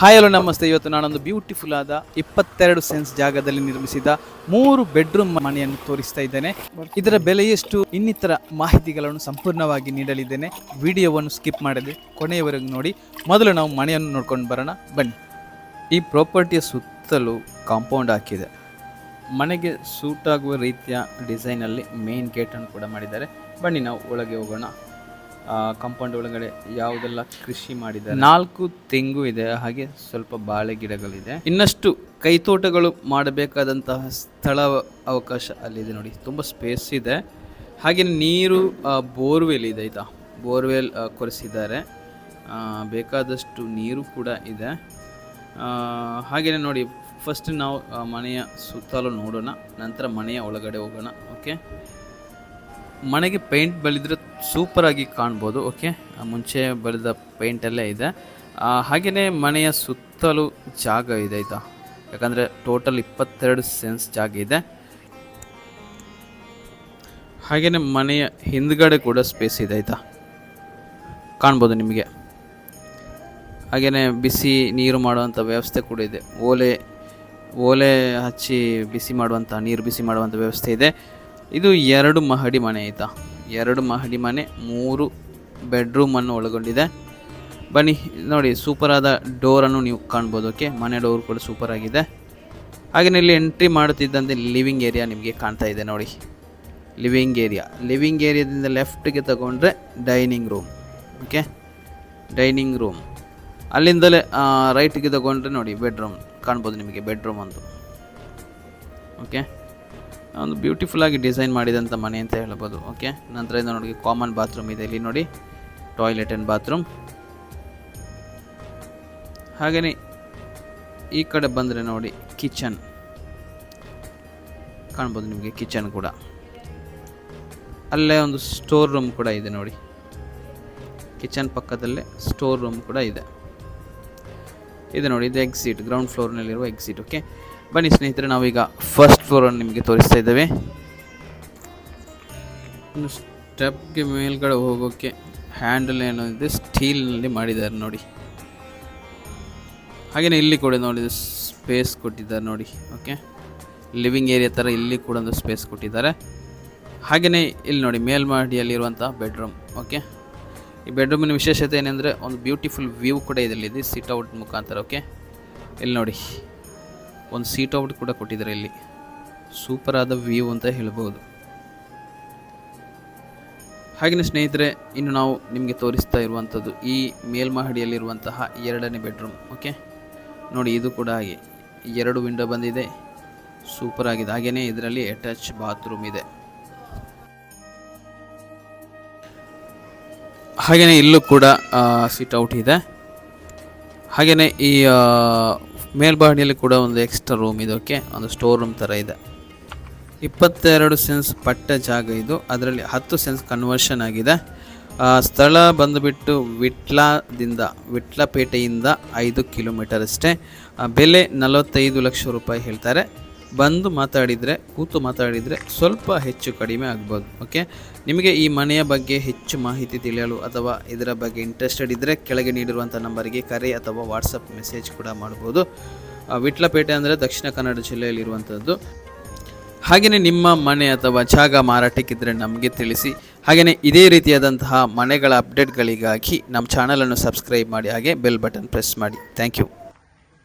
Hi hello ನಮಸ್ತೆ. ಇವತ್ತು ನಾನೊಂದು ಬ್ಯೂಟಿಫುಲ್ ಆದ ಇಪ್ಪತ್ತೆರಡು ಸೆನ್ಸ್ ಜಾಗದಲ್ಲಿ ನಿರ್ಮಿಸಿದ ಮೂರು ಬೆಡ್ರೂಮ್ ಮನೆಯನ್ನು ತೋರಿಸ್ತಾ ಇದ್ದೇನೆ. ಇದರ ಬೆಲೆ ಎಷ್ಟು ಇನ್ನಿತರ ಮಾಹಿತಿಗಳನ್ನು ಸಂಪೂರ್ಣವಾಗಿ ನೀಡಲಿದ್ದೇನೆ. ವಿಡಿಯೋವನ್ನು ಸ್ಕಿಪ್ ಮಾಡದೆ ಕೊನೆಯವರೆಗೂ ನೋಡಿ. ಮೊದಲು ನಾವು ಮನೆಯನ್ನು ನೋಡ್ಕೊಂಡು ಬರೋಣ. ಬನ್ನಿ. ಈ ಪ್ರಾಪರ್ಟಿಯ ಸುತ್ತಲೂ ಕಾಂಪೌಂಡ್ ಹಾಕಿದೆ. ಮನೆಗೆ ಸೂಟ್ ಆಗುವ ರೀತಿಯ ಡಿಸೈನಲ್ಲಿ ಮೇನ್ ಗೇಟನ್ನು ಕೂಡ ಮಾಡಿದ್ದಾರೆ. ಬನ್ನಿ, ನಾವು ಒಳಗೆ ಹೋಗೋಣ. ಕಾಂಪೌಂಡ್ ಒಳಗಡೆ ಯಾವುದೆಲ್ಲ ಕೃಷಿ ಮಾಡಿದ್ದಾರೆ? ನಾಲ್ಕು ತೆಂಗು ಇದೆ, ಹಾಗೆ ಸ್ವಲ್ಪ ಬಾಳೆ ಗಿಡಗಳಿದೆ. ಇನ್ನಷ್ಟು ಕೈತೋಟಗಳು ಮಾಡಬೇಕಾದಂತಹ ಸ್ಥಳ ಅವಕಾಶ ಅಲ್ಲಿದೆ ನೋಡಿ. ತುಂಬ ಸ್ಪೇಸ್ ಇದೆ. ಹಾಗೆ ನೀರು ಬೋರ್ವೆಲ್ ಇದೆ, ಆಯಿತಾ? ಬೋರ್ವೆಲ್ ಕೊರೆಸಿದ್ದಾರೆ. ಬೇಕಾದಷ್ಟು ನೀರು ಕೂಡ ಇದೆ. ಹಾಗೆಯೇ ನೋಡಿ ಫಸ್ಟ್ ನಾವು ಮನೆಯ ಸುತ್ತಲೂ ನೋಡೋಣ, ನಂತರ ಮನೆಯ ಒಳಗಡೆ ಹೋಗೋಣ ಓಕೆ ಮನೆಗೆ ಪೇಂಟ್ ಬಳಿದ್ರೆ ಸೂಪರಾಗಿ ಕಾಣ್ಬೋದು ಓಕೆ ಮುಂಚೆ ಬಳಿದ ಪೇಂಟಲ್ಲೇ ಇದೆ. ಹಾಗೆಯೇ ಮನೆಯ ಸುತ್ತಲೂ ಜಾಗ ಇದೆ, ಆಯಿತಾ? ಯಾಕಂದರೆ ಟೋಟಲ್ ಇಪ್ಪತ್ತೆರಡು ಸೆನ್ಸ್ ಜಾಗ ಇದೆ. ಹಾಗೆಯೇ ಮನೆಯ ಹಿಂದ್ಗಡೆ ಕೂಡ ಸ್ಪೇಸ್ ಇದೆ, ಆಯಿತಾ? ಕಾಣ್ಬೋದು ನಿಮಗೆ. ಹಾಗೆಯೇ ಬಿಸಿ ನೀರು ಮಾಡುವಂಥ ವ್ಯವಸ್ಥೆ ಕೂಡ ಇದೆ. ಓಲೆ ಓಲೆ ಹಚ್ಚಿ ಬಿಸಿ ಮಾಡುವಂಥ ನೀರು ಬಿಸಿ ಮಾಡುವಂಥ ವ್ಯವಸ್ಥೆ ಇದೆ. ಇದು ಎರಡು ಮಹಡಿ ಮನೆ ಆಯಿತಾ? ಎರಡು ಮಹಡಿ ಮನೆ, ಮೂರು ಬೆಡ್ರೂಮನ್ನು ಒಳಗೊಂಡಿದೆ. ಬನ್ನಿ, ನೋಡಿ ಸೂಪರಾದ ಡೋರನ್ನು ನೀವು ಕಾಣ್ಬೋದು. ಓಕೆ ಮನೆ ಡೋರ್ ಕೂಡ ಸೂಪರ್ ಆಗಿದೆ. ಹಾಗೆಯೇ ಇಲ್ಲಿ ಎಂಟ್ರಿ ಮಾಡುತ್ತಿದ್ದಂತೆ ಲಿವಿಂಗ್ ಏರಿಯಾ ನಿಮಗೆ ಕಾಣ್ತಾ ಇದೆ, ನೋಡಿ. ಲಿವಿಂಗ್ ಏರಿಯಾ ಲಿವಿಂಗ್ ಏರಿಯಾದಿಂದ ಲೆಫ್ಟ್ಗೆ ತಗೊಂಡ್ರೆ dining room okay dining room ಅಲ್ಲಿಂದಲೇ ರೈಟ್ಗೆ ತಗೊಂಡ್ರೆ ನೋಡಿ ಬೆಡ್ರೂಮ್ ಕಾಣ್ಬೋದು ನಿಮಗೆ ಬೆಡ್ರೂಮ್ ಅಂತ. ಓಕೆ ಒಂದು ಬ್ಯೂಟಿಫುಲ್ ಆಗಿ ಡಿಸೈನ್ ಮಾಡಿದಂಥ ಮನೆ ಅಂತ ಹೇಳ್ಬೋದು ಓಕೆ ನಂತರ ಇದು ನೋಡಿ ಕಾಮನ್ ಬಾತ್ರೂಮ್ ಇದೆ ಇಲ್ಲಿ ನೋಡಿ ಟಾಯ್ಲೆಟ್ ಆ್ಯಂಡ್ ಬಾತ್ರೂಮ್ ಹಾಗೆಯೇ ಈ ಕಡೆ ಬಂದರೆ ನೋಡಿ ಕಿಚನ್ ಕಾಣ್ಬೋದು ನಿಮಗೆ ಕಿಚನ್ ಕೂಡ. ಅಲ್ಲೇ ಒಂದು ಸ್ಟೋರ್ ರೂಮ್ ಕೂಡ ಇದೆ ನೋಡಿ. ಕಿಚನ್ ಪಕ್ಕದಲ್ಲೇ ಸ್ಟೋರ್ ರೂಮ್ ಕೂಡ ಇದೆ. ಇದೆ ನೋಡಿ, ಇದು ಎಕ್ಸಿಟ್ ಗ್ರೌಂಡ್ ಫ್ಲೋರ್ನಲ್ಲಿರುವ ಎಕ್ಸಿಟ್ ಓಕೆ ಬನ್ನಿ ಸ್ನೇಹಿತರೆ, ನಾವೀಗ ಫಸ್ಟ್ ಫ್ಲೋರನ್ನು ನಿಮಗೆ ತೋರಿಸ್ತಾ ಇದ್ದೇವೆ. ಇನ್ನು ಸ್ಟೆಪ್ಗೆ ಮೇಲ್ಗಡೆ ಹೋಗೋಕ್ಕೆ ಹ್ಯಾಂಡಲ್ ಏನೋ ಇದೆ ಸ್ಟೀಲ್ನಲ್ಲಿ ಮಾಡಿದ್ದಾರೆ ನೋಡಿ. ಹಾಗೆಯೇ ಇಲ್ಲಿ ಕೂಡ ನೋಡಿ ಸ್ಪೇಸ್ ಕೊಟ್ಟಿದ್ದಾರೆ ನೋಡಿ ಓಕೆ ಲಿವಿಂಗ್ ಏರಿಯಾ ಥರ ಇಲ್ಲಿ ಕೂಡ ಒಂದು ಸ್ಪೇಸ್ ಕೊಟ್ಟಿದ್ದಾರೆ. ಹಾಗೆಯೇ ಇಲ್ಲಿ ನೋಡಿ ಮೇಲ್ಮಹಡಿಯಲ್ಲಿರುವಂಥ ಬೆಡ್ರೂಮ್ ಓಕೆ ಈ ಬೆಡ್ರೂಮಿನ ವಿಶೇಷತೆ ಏನೆಂದರೆ, ಒಂದು ಬ್ಯೂಟಿಫುಲ್ ವ್ಯೂ ಕೂಡ ಇದೆ ಇಲ್ಲಿ ಸಿಟ್ ಔಟ್ ಮುಖಾಂತರ ಓಕೆ ಇಲ್ಲಿ ನೋಡಿ. ಒಂದು ಸೀಟ್ ಔಟ್ ಕೂಡ ಕೊಟ್ಟಿದ್ದಾರೆ ಇಲ್ಲಿ. ಸೂಪರ್ ಆದ ವ್ಯೂ ಅಂತ ಹೇಳ್ಬೋದು. ಹಾಗೆಯೇ ಸ್ನೇಹಿತರೆ, ಇನ್ನು ನಾವು ನಿಮಗೆ ತೋರಿಸ್ತಾ ಇರುವಂಥದ್ದು ಈ ಮೇಲ್ಮಹಡಿಯಲ್ಲಿರುವಂತಹ ಎರಡನೇ ಬೆಡ್ರೂಮ್ ಓಕೆ ನೋಡಿ, ಇದು ಕೂಡ ಹಾಗೆ. ಎರಡು ವಿಂಡೋ ಬಂದಿದೆ. ಸೂಪರ್ ಆಗಿದೆ. ಹಾಗೆಯೇ ಇದರಲ್ಲಿ ಅಟ್ಯಾಚ್ ಬಾತ್ರೂಮ್ ಇದೆ. ಹಾಗೆಯೇ ಇಲ್ಲೂ ಕೂಡ ಸಿಟ್ ಔಟ್ ಇದೆ. ಹಾಗೆಯೇ ಈ ಮೇಲ್ಬಾಡಿಯಲ್ಲಿ ಕೂಡ ಒಂದು ಎಕ್ಸ್ಟ್ರಾ ರೂಮ್ ಇದಕ್ಕೆ, ಒಂದು ಸ್ಟೋರ್ ರೂಮ್ ಥರ ಇದೆ. ಇಪ್ಪತ್ತೆರಡು ಸೆನ್ಸ್ ಪಟ್ಟ ಜಾಗ ಇದು. ಅದರಲ್ಲಿ ಹತ್ತು ಸೆನ್ಸ್ ಕನ್ವರ್ಷನ್ ಆಗಿದೆ. ಸ್ಥಳ ಬಂದುಬಿಟ್ಟು ವಿಟ್ಲಾದಿಂದ, ವಿಟ್ಲಪೇಟೆಯಿಂದ ಐದು ಕಿಲೋಮೀಟರ್ ಅಷ್ಟೇ. ಬೆಲೆ ನಲವತ್ತೈದು ಲಕ್ಷ ರೂಪಾಯಿ ಹೇಳ್ತಾರೆ. ಬಂದು ಮಾತಾಡಿದರೆ, ಕೂತು ಮಾತಾಡಿದರೆ ಸ್ವಲ್ಪ ಹೆಚ್ಚು ಕಡಿಮೆ ಆಗ್ಬೋದು ಓಕೆ ನಿಮಗೆ ಈ ಮನೆಯ ಬಗ್ಗೆ ಹೆಚ್ಚು ಮಾಹಿತಿ ತಿಳಿಯಲು ಅಥವಾ ಇದರ ಬಗ್ಗೆ ಇಂಟ್ರೆಸ್ಟೆಡ್ ಇದ್ದರೆ ಕೆಳಗೆ ನೀಡಿರುವಂಥ ನಂಬರಿಗೆ ಕರೆ ಅಥವಾ ವಾಟ್ಸಪ್ ಮೆಸೇಜ್ ಕೂಡ ಮಾಡ್ಬೋದು. ವಿಟ್ಲಪೇಟೆ ಅಂದರೆ ದಕ್ಷಿಣ ಕನ್ನಡ ಜಿಲ್ಲೆಯಲ್ಲಿರುವಂಥದ್ದು. ಹಾಗೆಯೇ ನಿಮ್ಮ ಮನೆ ಅಥವಾ ಜಾಗ ಮಾರಾಟಕ್ಕಿದ್ದರೆ ನಮಗೆ ತಿಳಿಸಿ. ಹಾಗೆಯೇ ಇದೇ ರೀತಿಯಾದಂತಹ ಮನೆಗಳ ಅಪ್ಡೇಟ್ಗಳಿಗಾಗಿ ನಮ್ಮ ಚಾನಲನ್ನು ಸಬ್ಸ್ಕ್ರೈಬ್ ಮಾಡಿ, ಹಾಗೆ ಬೆಲ್ ಬಟನ್ ಪ್ರೆಸ್ ಮಾಡಿ. Thank you